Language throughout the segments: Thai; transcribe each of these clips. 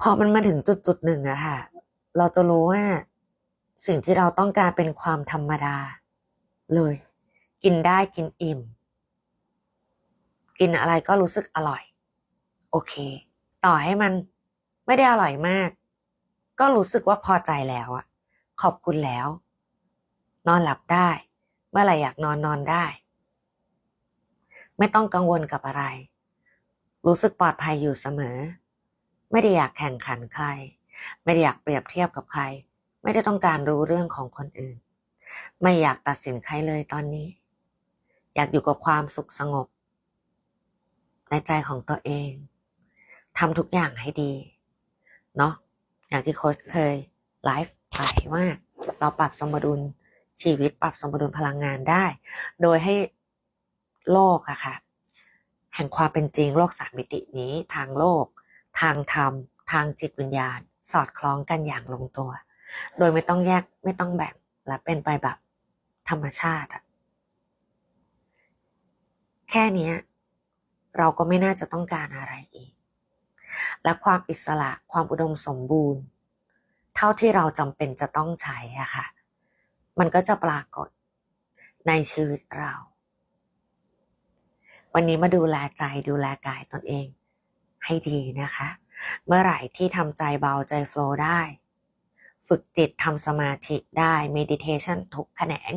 พอมันมาถึงจุดจุดหนึ่งอะค่ะ เราจะรู้ว่า สิ่งที่เราต้องการเป็นความธรรมดา เลย กินได้กินอิ่ม กินอะไรก็รู้สึกอร่อย โอเค ต่อให้มันไม่ได้อร่อยมาก ก็รู้สึกว่าพอใจแล้วอะขอบคุณแล้ว นอนหลับได้ เมื่อไหร่อยากนอนนอนได้ ไม่ต้องกังวลกับอะไร รู้สึกปลอดภัยอยู่เสมอ ไม่ได้อยากแข่งขันใคร ไม่ได้อยากเปรียบเทียบกับใคร ไม่ได้ต้องการรู้เรื่องของคนอื่น ไม่อยากตัดสินใครเลยตอนนี้ อยากอยู่กับความสุขสงบ ในใจของตัวเองทำทุกอย่างให้ดี เนาะอย่างที่โค้ชเคยไลฟ์ไปว่า เราปรับสมดุลชีวิตปรับสมดุลพลังงานได้ โดยให้โลกอะค่ะ แห่งความเป็นจริงโลกสามมิตินี้ทางโลก ทางธรรม ทางจิตวิญญาณ สอดคล้องกันอย่างลงตัว โดยไม่ต้องแยกไม่ต้องแบ่งและเป็นไปแบบธรรมชาติอะแค่นี้เราก็ไม่น่าจะต้องการอะไรอีก และความอิสระความอุดมสมบูรณ์ เท่าที่เราจำเป็นจะต้องใช้อะค่ะ มันก็จะปรากฏในชีวิตเรา วันนี้มาดูแลใจดูแลกายตนเอง ให้ดีนะคะ เมื่อไหร่ที่ทำใจเบาใจโฟล์ได้ ฝึกจิตทำสมาธิได้ meditation ทุกแขนง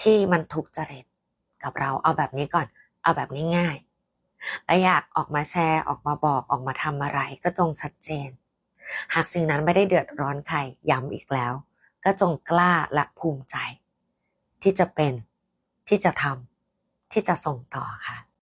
ที่มันถูกจริตกับเราเอาแบบนี้ก่อน เอาแบบนี้ง่ายและอยากออกมาแชร์ออกมาบอกออกมาทำอะไรก็จงชัดเจน หากสิ่งนั้นไม่ได้เดือดร้อนใครย้ำอีกแล้ว ก็จงกล้าและภูมิใจ ที่จะเป็นที่จะทำที่จะส่งต่อค่ะ